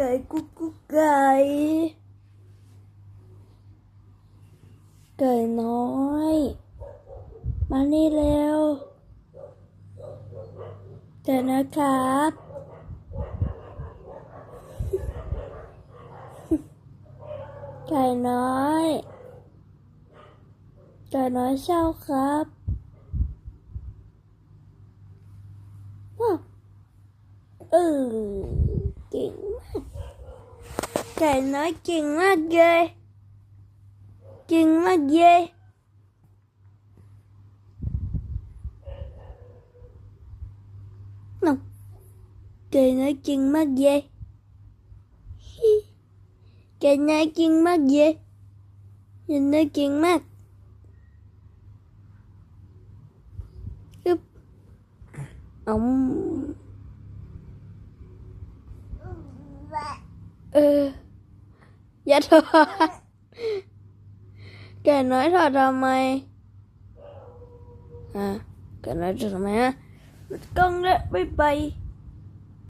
ไก่กุ๊กกุ๊กไก่ ไก่น้อย มานี่เร็วเดี๋ยวนะครับไก่น้อยไก่น้อยเช่าครับว้าเออเก่งมาก Thầy nói chuyện nó ghê. Chuyện nó ghê. Không, Thầy nói chuyện nó ghê. Thầy nói chuyện nó ghê. Nhìn nói chuyện nó Úp. Ông. Ừ อย่ากเลยฮิไก่น้อยเก่งมากเลยไก่น้อยเก่งมากอึ๊บอ๋อมาถอดแกน้อยถอดทำไมฮะแกน้อยถอดทำไมฮะกล้องเลยไปไป